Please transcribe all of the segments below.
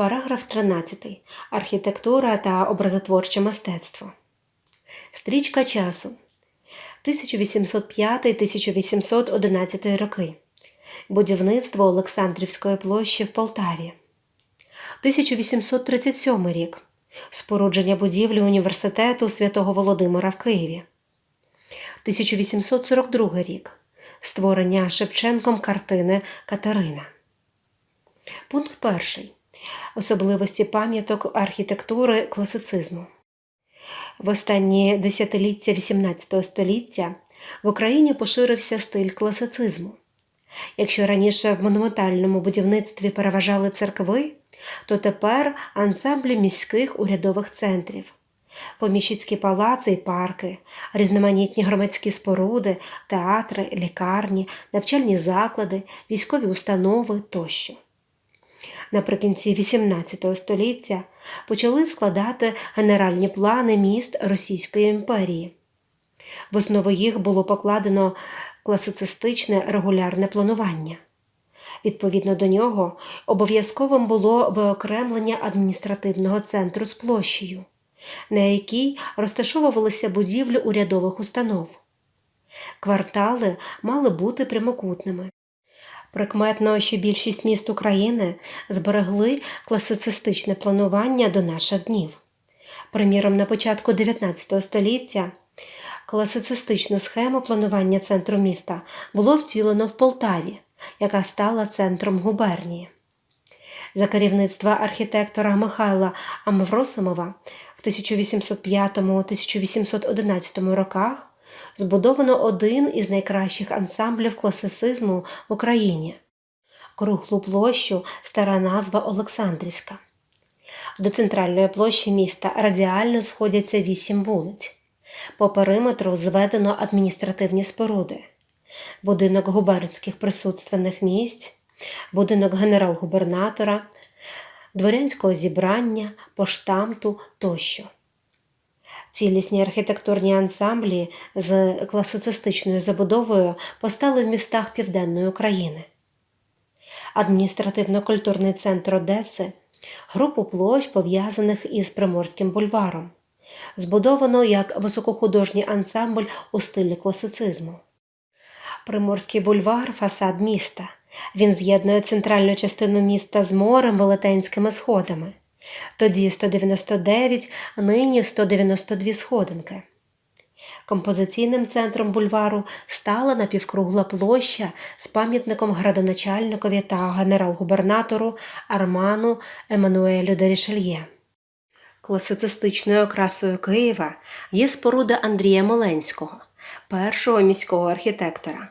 Параграф 13. Архітектура та образотворче мистецтво. Стрічка часу 1805-1811 роки. Будівництво Олександрівської площі в Полтаві. 1837 рік. Спорудження будівлі університету святого Володимира в Києві. 1842 рік. Створення Шевченком картини Катерина. Пункт перший. Особливості пам'яток архітектури класицизму. В останні десятиліття XVIII століття в Україні поширився стиль класицизму. Якщо раніше в монументальному будівництві переважали церкви, то тепер ансамблі міських урядових центрів, поміщицькі палаци і парки, різноманітні громадські споруди, театри, лікарні, навчальні заклади, військові установи тощо. Наприкінці XVIII століття почали складати генеральні плани міст Російської імперії. В основу їх було покладено класицистичне регулярне планування. Відповідно до нього, обов'язковим було виокремлення адміністративного центру з площею, на якій розташовувалися будівлі урядових установ. Квартали мали бути прямокутними. Прикметно, що більшість міст України зберегли класицистичне планування до наших днів. Приміром, на початку 19 століття класицистичну схему планування центру міста було втілено в Полтаві, яка стала центром губернії. За керівництва архітектора Михайла Амвросимова в 1805-1811 роках збудовано один із найкращих ансамблів класицизму в Україні. Круглу площу стара назва Олександрівська. До центральної площі міста радіально сходяться вісім вулиць. По периметру зведено адміністративні споруди, будинок губернських присутственних місць, будинок генерал-губернатора, дворянського зібрання, поштамту тощо. Цілісні архітектурні ансамблі з класицистичною забудовою постали в містах Південної України. Адміністративно-культурний центр Одеси, групу площ, пов'язаних із Приморським бульваром, збудовано як високохудожній ансамбль у стилі класицизму. Приморський бульвар фасад міста. Він з'єднує центральну частину міста з морем велетенськими сходами. Тоді 199, нині 192 сходинки. Композиційним центром бульвару стала напівкругла площа з пам'ятником градоначальникові та генерал-губернатору Арману Еммануелю де Рішельє. Класицистичною окрасою Києва є споруда Андрія Моленського, першого міського архітектора.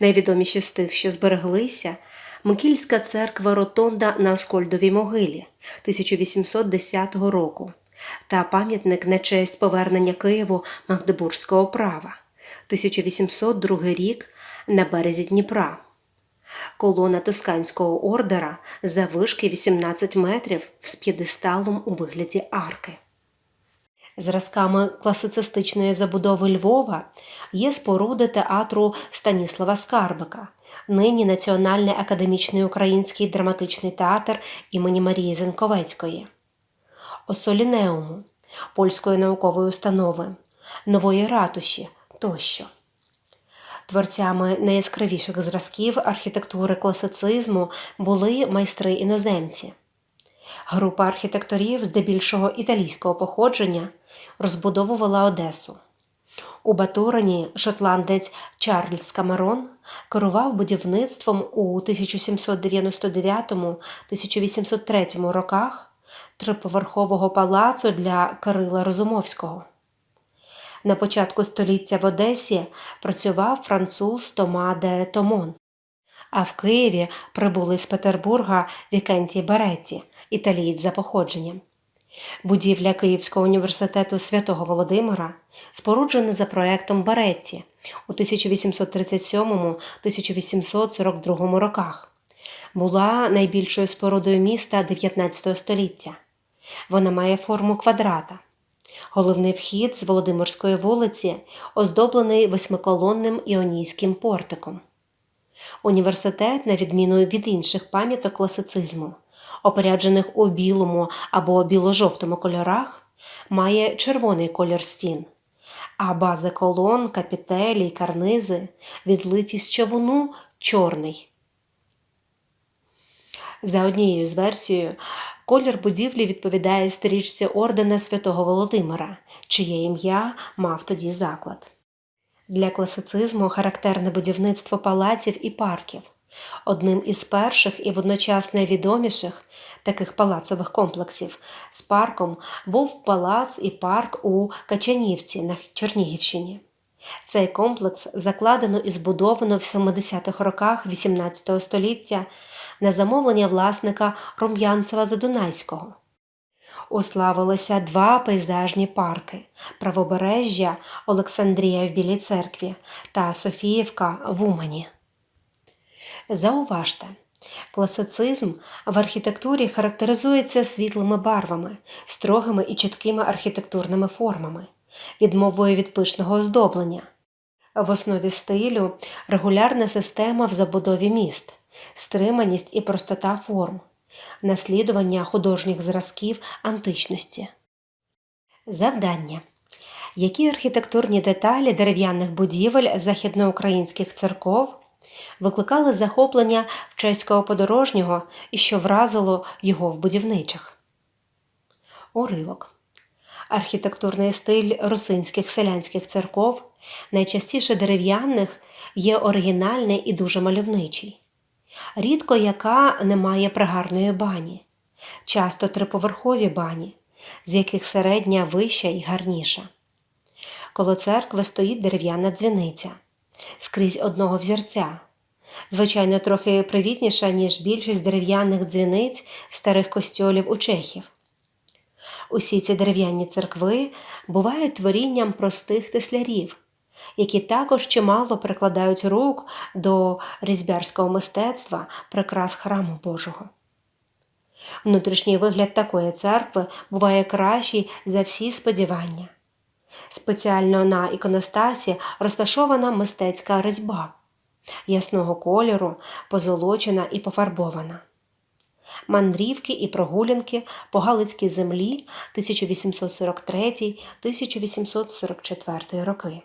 Найвідоміші з тих, що збереглися, Микільська церква Ротонда на Оскольдовій могилі 1810 року та пам'ятник на честь повернення Києву Магдебурзького права 1802 рік на березі Дніпра. Колона Тосканського ордера завишки 18 метрів з п'єдесталом у вигляді арки. Зразками класицистичної забудови Львова є споруди театру Станіслава Скарбика, нині Національний академічний український драматичний театр імені Марії Зенковецької, Осолінеуму, польської наукової установи, Нової ратуші тощо. Творцями найяскравіших зразків архітектури класицизму були майстри іноземці. Група архітекторів, здебільшого італійського походження, розбудовувала Одесу. У Батурині шотландець Чарльз Камерон керував будівництвом у 1799-1803 роках триповерхового палацу для Кирила Розумовського. На початку століття в Одесі працював француз Тома де Томон, а в Києві прибули з Петербурга Вікентій Баретті, італієць за походженням. Будівля Київського університету святого Володимира споруджена за проектом Баретті у 1837-1842 роках. Була найбільшою спорудою міста 19 століття. Вона має форму квадрата. Головний вхід з Володимирської вулиці оздоблений восьмиколонним іонійським портиком. Університет, на відміну від інших пам'яток класицизму, опоряджених у білому або біло-жовтому кольорах, має червоний колір стін, а бази колон, капітелі й карнизи відлиті з човуну чорний. За однією з версією, колір будівлі відповідає стрічці ордена святого Володимира, чиє ім'я мав тоді заклад. Для класицизму характерне будівництво палаців і парків. Одним із перших і водночас найвідоміших таких палацових комплексів з парком був палац і парк у Качанівці на Чернігівщині. Цей комплекс закладено і збудовано в 70-х роках XVIII століття на замовлення власника Рум'янцева Задунайського. Уславилися два пейзажні парки Правобережжя Олександрія в Білій церкві та Софіївка в Умані. Зауважте, класицизм в архітектурі характеризується світлими барвами, строгими і чіткими архітектурними формами, відмовою від пишного оздоблення. В основі стилю регулярна система в забудові міст, стриманість і простота форм, наслідування художніх зразків античності. Завдання. Які архітектурні деталі дерев'яних будівель західноукраїнських церков викликали захоплення в чеського подорожнього і що вразило його в будівничих? Уривок. Архітектурний стиль русинських селянських церков, найчастіше дерев'яних, є оригінальний і дуже мальовничий. Рідко яка не має пригарної бані, часто триповерхові бані, з яких середня вища і гарніша. Коло церкви стоїть дерев'яна дзвіниця, скрізь одного взірця, звичайно, трохи привітніша, ніж більшість дерев'яних дзвіниць старих костьолів у чехів. Усі ці дерев'яні церкви бувають творінням простих теслярів, які також чимало прикладають рук до різьбярського мистецтва прикрас храму Божого. Внутрішній вигляд такої церкви буває кращий за всі сподівання. Спеціально на іконостасі розташована мистецька резьба ясного кольору, позолочена і пофарбована. Мандрівки і прогулянки по Галицькій землі 1843-1844 роки.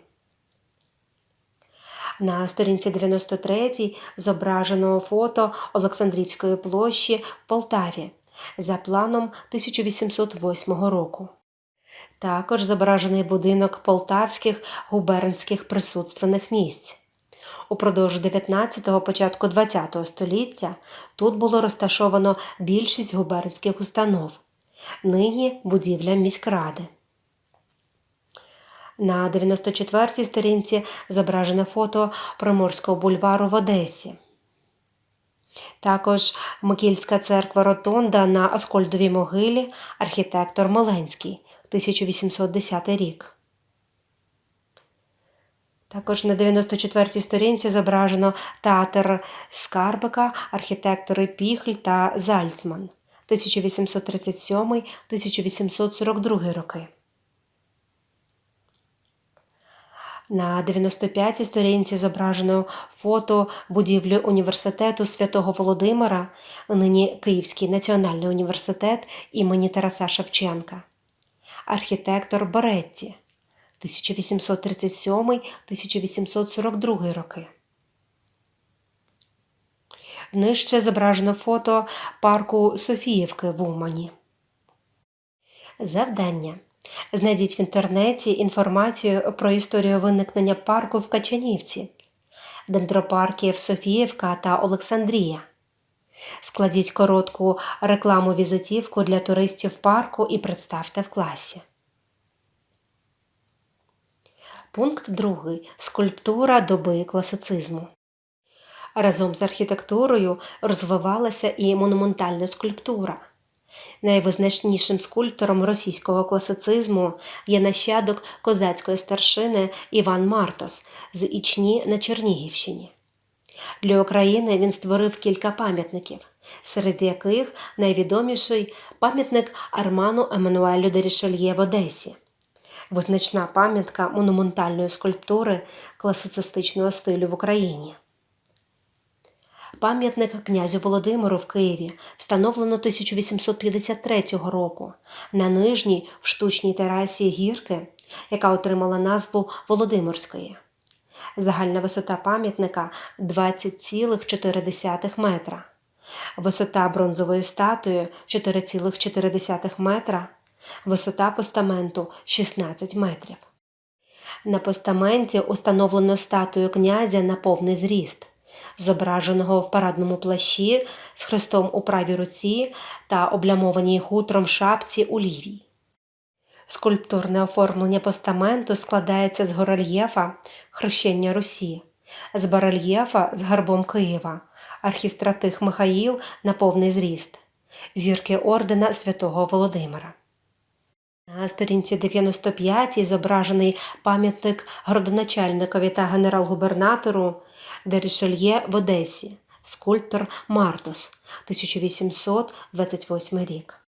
На сторінці 93 зображено фото Олександрівської площі в Полтаві за планом 1808 року. Також зображений будинок полтавських губернських присутственних місць. Упродовж 19-го, початку 20-го століття тут було розташовано більшість губернських установ, нині будівля міськради. На 94-й сторінці зображене фото Приморського бульвару в Одесі. Також Микільська церква Ротонда на Аскольдовій могилі, архітектор Моленський, 1810 рік. Також на 94-й сторінці зображено театр Скарбика, архітектори Піхль та Зальцман 1837-1842 роки. На 95-й сторінці зображено фото будівлі університету святого Володимира, нині Київський національний університет імені Тараса Шевченка, архітектор Боретті 1837-1842 роки. Нижче зображено фото парку Софіївки в Умані. Завдання. Знайдіть в інтернеті інформацію про історію виникнення парку в Качанівці, дендропарків Софіївка та Олександрія. Складіть коротку рекламу візитівку для туристів парку і представте в класі. Пункт 2. Скульптура доби класицизму. Разом з архітектурою розвивалася і монументальна скульптура. Найвизначнішим скульптором російського класицизму є нащадок козацької старшини Іван Мартос з Ічні на Чернігівщині. Для України він створив кілька пам'ятників, серед яких найвідоміший пам'ятник Арману Еммануелю де Рішельє в Одесі, визначна пам'ятка монументальної скульптури класицистичного стилю в Україні. Пам'ятник князю Володимиру в Києві встановлено 1853 року на нижній штучній терасі гірки, яка отримала назву Володимирської. Загальна висота пам'ятника 20,4 метра. Висота бронзової статуї 4,4 метра. Висота постаменту 16 метрів. На постаменті установлено статую князя на повний зріст, зображеного в парадному плащі з хрестом у правій руці та облямованій хутром шапці у лівій. Скульптурне оформлення постаменту складається з горельєфа Хрещення Русі, з барельєфа з гербом Києва, архістратих Михаїл на повний зріст, зірки ордена святого Володимира. На сторінці 95 зображений пам'ятник градоначальникові та генерал-губернатору Дерішельє в Одесі, скульптор Мартос, 1828 рік.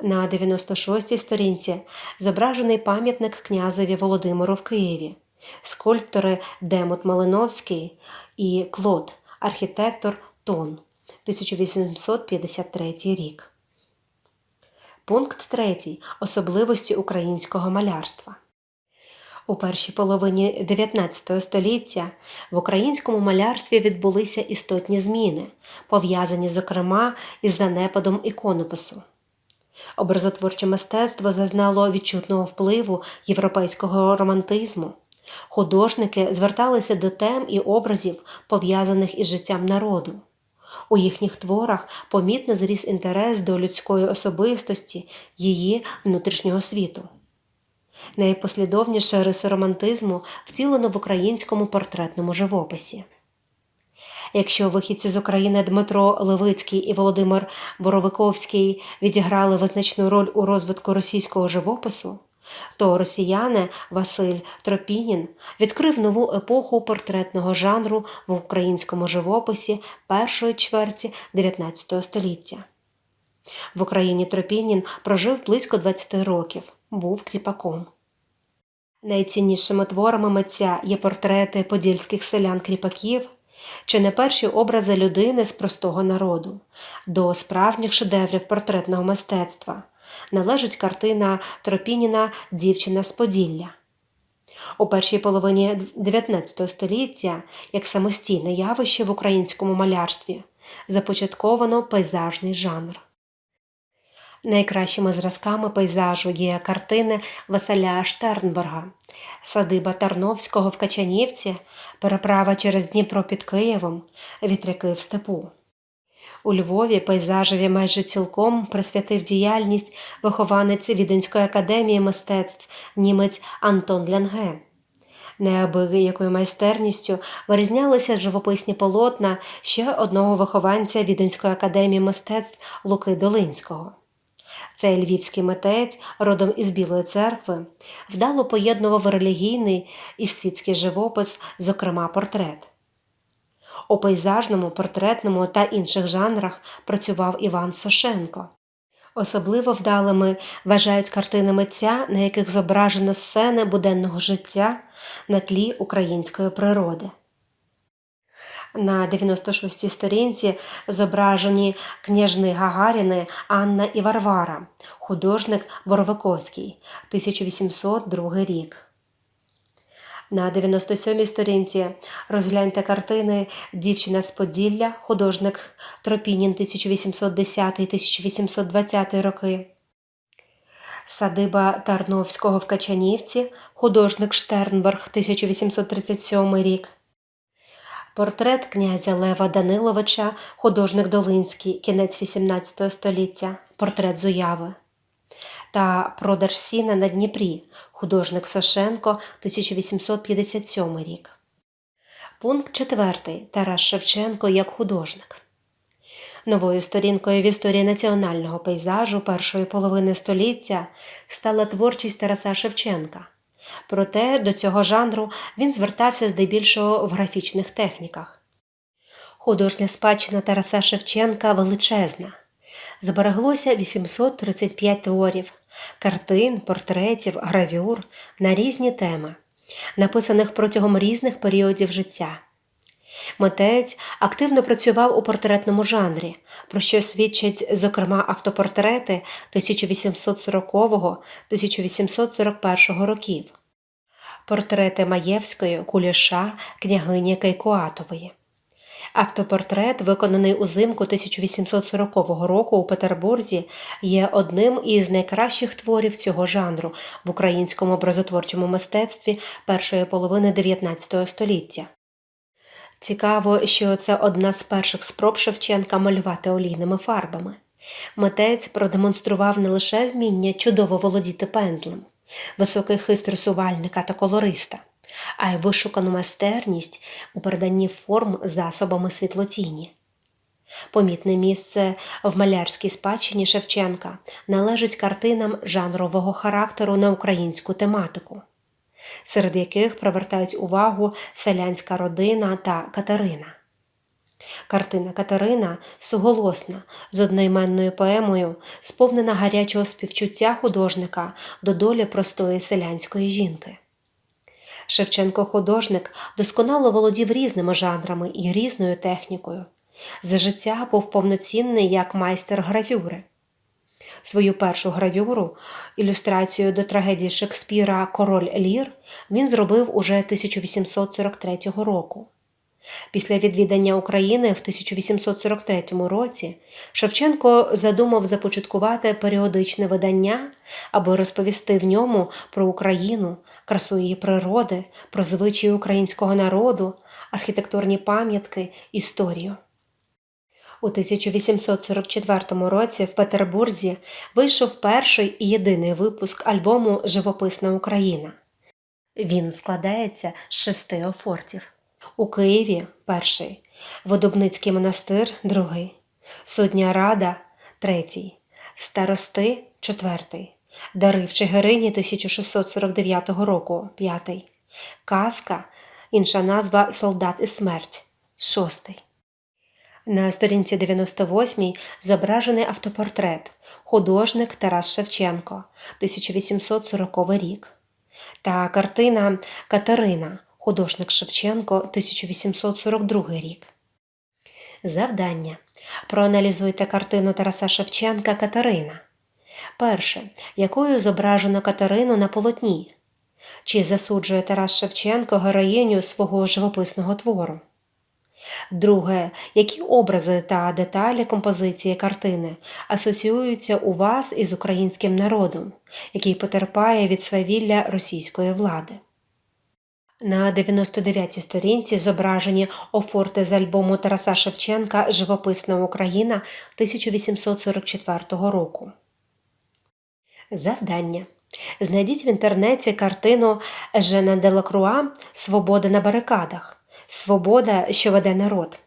На 96-й сторінці зображений пам'ятник князеві Володимиру в Києві, скульптори Демот Малиновський і Клод, архітектор Тон, 1853 рік. Пункт 3. Особливості українського малярства. У першій половині 19 століття в українському малярстві відбулися істотні зміни, пов'язані, зокрема, із занепадом іконопису. Образотворче мистецтво зазнало відчутного впливу європейського романтизму. Художники зверталися до тем і образів, пов'язаних із життям народу. У їхніх творах помітно зріс інтерес до людської особистості, її внутрішнього світу. Найпослідовніше риси романтизму втілено в українському портретному живописі. Якщо вихідці з України Дмитро Левицький і Володимир Боровиковський відіграли визначну роль у розвитку російського живопису, то росіяни Василь Тропінін відкрив нову епоху портретного жанру в українському живописі першої чверті 19 століття. В Україні Тропінін прожив близько 20 років, був кріпаком. Найціннішими творами митця є портрети подільських селян-кріпаків чи не перші образи людини з простого народу, до справжніх шедеврів портретного мистецтва належить картина Тропініна Дівчина з Поділля. У першій половині 19 століття, як самостійне явище в українському малярстві, започатковано пейзажний жанр. Найкращими зразками пейзажу є картини Василя Штернберга, садиба Тарновського в Качанівці, переправа через Дніпро під Києвом, вітряки в степу. У Львові пейзажеві майже цілком присвятив діяльність вихованець Віденської академії мистецтв німець Антон Лянге. Неабиякою майстерністю вирізнялися живописні полотна ще одного вихованця Віденської академії мистецтв Луки Долинського. Цей львівський митець, родом із Білої церкви, вдало поєднував релігійний і світський живопис, зокрема портрет. У пейзажному, портретному та інших жанрах працював Іван Сошенко. Особливо вдалими вважають картини митця, на яких зображено сцени буденного життя на тлі української природи. На 96-й сторінці зображені княжни Гагаріни Анна і Варвара, художник Боровиковський, 1802 рік. На 97-й сторінці розгляньте картини Дівчина з Поділля, художник Тропінін 1810-1820 роки. Садиба Тарновського в Качанівці, художник Штернберг 1837 рік. Портрет князя Лева Даниловича, художник Долинський, кінець XVIII століття, портрет Зуяви. Та Продаж сіна на Дніпрі, художник Сошенко, 1857 рік. Пункт 4. Тарас Шевченко як художник. Новою сторінкою в історії національного пейзажу першої половини століття стала творчість Тараса Шевченка. Проте до цього жанру він звертався здебільшого в графічних техніках. Художня спадщина Тараса Шевченка величезна. Збереглося 835 творів, картин, портретів, гравюр на різні теми, написаних протягом різних періодів життя. Митець активно працював у портретному жанрі, про що свідчать, зокрема, автопортрети 1840-1841 років, портрети Маєвської, Куліша, княгині Кейкоатової. Автопортрет, виконаний узимку 1840 року у Петербурзі, є одним із найкращих творів цього жанру в українському образотворчому мистецтві першої половини XIX століття. Цікаво, що це одна з перших спроб Шевченка малювати олійними фарбами. Митець продемонстрував не лише вміння чудово володіти пензлем, високий хист рисувальника та колориста, а й вишукану майстерність у переданні форм засобами світлотіні. Помітне місце в малярській спадщині Шевченка належить картинам жанрового характеру на українську тематику серед яких привертають увагу селянська родина та Катерина. Картина Катерина суголосна з одноіменною поемою, сповнена гарячого співчуття художника до долі простої селянської жінки. Шевченко художник досконало володів різними жанрами і різною технікою. За життя був повноцінний як майстер гравюри. Свою першу гравюру, ілюстрацію до трагедії Шекспіра Король Лір він зробив уже 1843 року. Після відвідання України в 1843 році Шевченко задумав започаткувати періодичне видання, аби розповісти в ньому про Україну, красу її природи, про звичаї українського народу, архітектурні пам'ятки, історію. У 1844 році в Петербурзі вийшов перший і єдиний випуск альбому Живописна Україна. Він складається з шести офортів. У Києві перший, Водобницький монастир другий, Судня Рада третій, Старости четвертий, Дари в Чигирині 1649 року п'ятий, Казка, інша назва Солдат і смерть шостий. На сторінці 98 зображений автопортрет художник Тарас Шевченко 1840 рік та картина Катерина художник Шевченко 1842 рік. Завдання. Проаналізуйте картину Тараса Шевченка Катерина. Перше. Якою зображено Катерину на полотні? Чи засуджує Тарас Шевченко героїню свого живописного твору? Друге, які образи та деталі композиції картини асоціюються у вас із українським народом, який потерпає від свавілля російської влади? На 99-й сторінці зображені офорти з альбому Тараса Шевченка Живописна Україна 1844 року. Завдання. Знайдіть в інтернеті картину Жена Делакруа Свобода на барикадах. Свобода, що веде народ.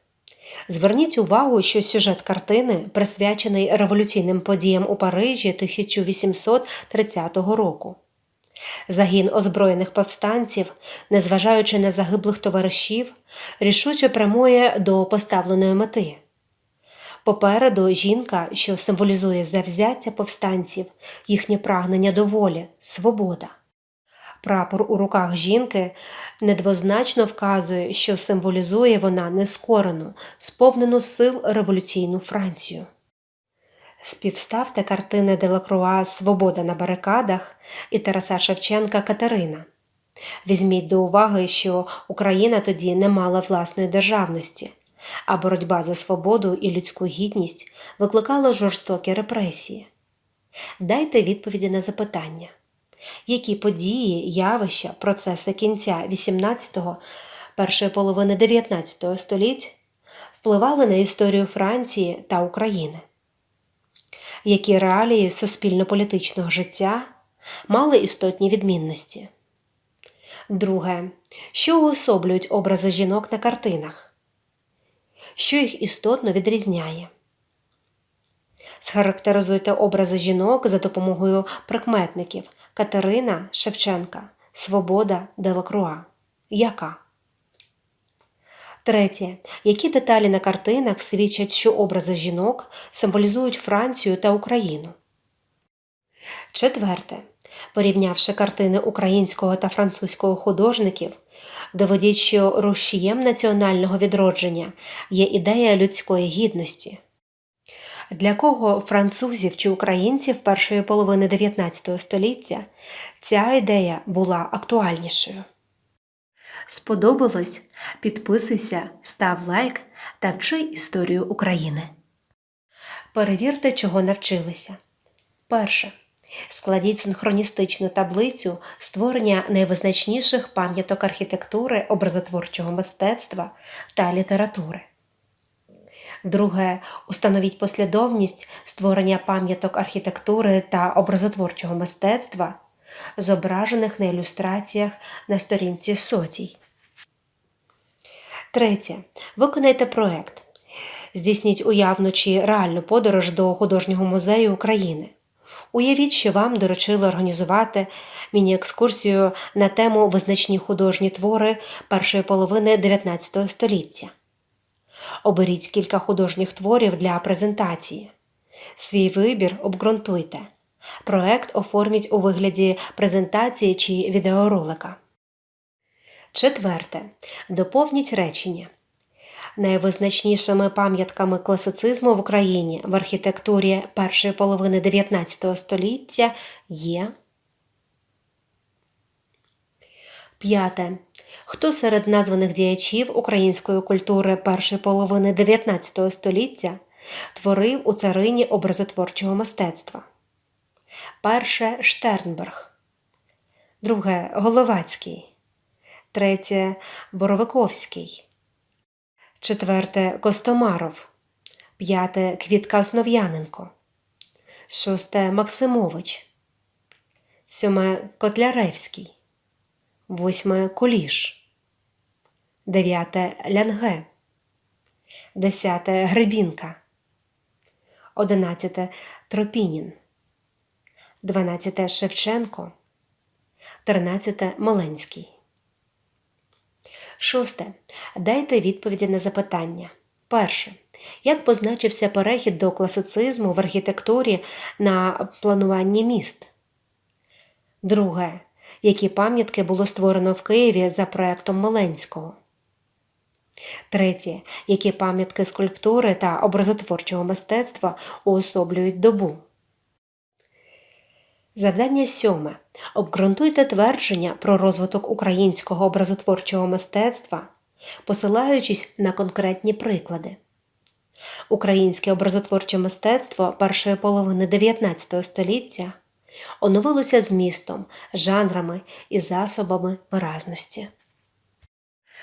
Зверніть увагу, що сюжет картини присвячений революційним подіям у Парижі 1830 року. Загін озброєних повстанців, незважаючи на загиблих товаришів, рішуче прямує до поставленої мети. Попереду жінка, що символізує завзяття повстанців, їхнє прагнення до волі, свобода. Прапор у руках жінки недвозначно вказує, що символізує вона нескорену, сповнену сил революційну Францію. Співставте картини Делакруа Свобода на барикадах і Тараса Шевченка Катерина. Візьміть до уваги, що Україна тоді не мала власної державності, а боротьба за свободу і людську гідність викликала жорстокі репресії. Дайте відповіді на запитання які події, явища, процеси кінця XVIII, першої половини XIX століть впливали на історію Франції та України, які реалії суспільно-політичного життя мали істотні відмінності. Друге, що уособлюють образи жінок на картинах, що їх істотно відрізняє. Схарактеризуйте образи жінок за допомогою прикметників Катерина Шевченка, Свобода Делакруа. Яка? Третє. Які деталі на картинах свідчать, що образи жінок символізують Францію та Україну? Четверте. Порівнявши картини українського та французького художників, Доведіть, що рушієм національного відродження є ідея людської гідності. Для кого французів чи українців першої половини 19 століття ця ідея була актуальнішою. Сподобалось? Підписуйся, став лайк та вчи історію України. Перевірте, чого навчилися. Перше. Складіть синхроністичну таблицю створення найвизначніших пам'яток архітектури, образотворчого мистецтва та літератури. Друге. Установіть послідовність створення пам'яток архітектури та образотворчого мистецтва, зображених на ілюстраціях на сторінці сотій. Третє. Виконайте проект. Здійсніть уявну чи реальну подорож до художнього музею України. Уявіть, що вам доручили організувати міні-екскурсію на тему визначні художні твори першої половини 19 століття. Оберіть кілька художніх творів для презентації. Свій вибір обґрунтуйте. Проект оформіть у вигляді презентації чи відеоролика. Четверте. Доповніть речення. Найвизначнішими пам'ятками класицизму в Україні в архітектурі першої половини 19 століття є. П'яте. Хто серед названих діячів української культури першої половини 19 століття творив у царині образотворчого мистецтва? Перше Штернберг, друге Головацький, третє Боровиковський, четверте Костомаров, п'яте Квітка Основ'яненко, шосте Максимович, сьоме Котляревський, восьме Куліш, дев'яте Лянге, десяте Гребінка, одинадцяте Тропінін. 12 Шевченко, 13 Моленський. Шосте. Дайте відповіді на запитання. Перше. Як позначився перехід до класицизму в архітектурі на плануванні міст? Друге. Які пам'ятки було створено в Києві за проектом Моленського? Третє. Які пам'ятки скульптури та образотворчого мистецтва уособлюють добу? Завдання сьоме. Обґрунтуйте твердження про розвиток українського образотворчого мистецтва, посилаючись на конкретні приклади. Українське образотворче мистецтво першої половини 19 століття оновилося змістом, жанрами і засобами виразності.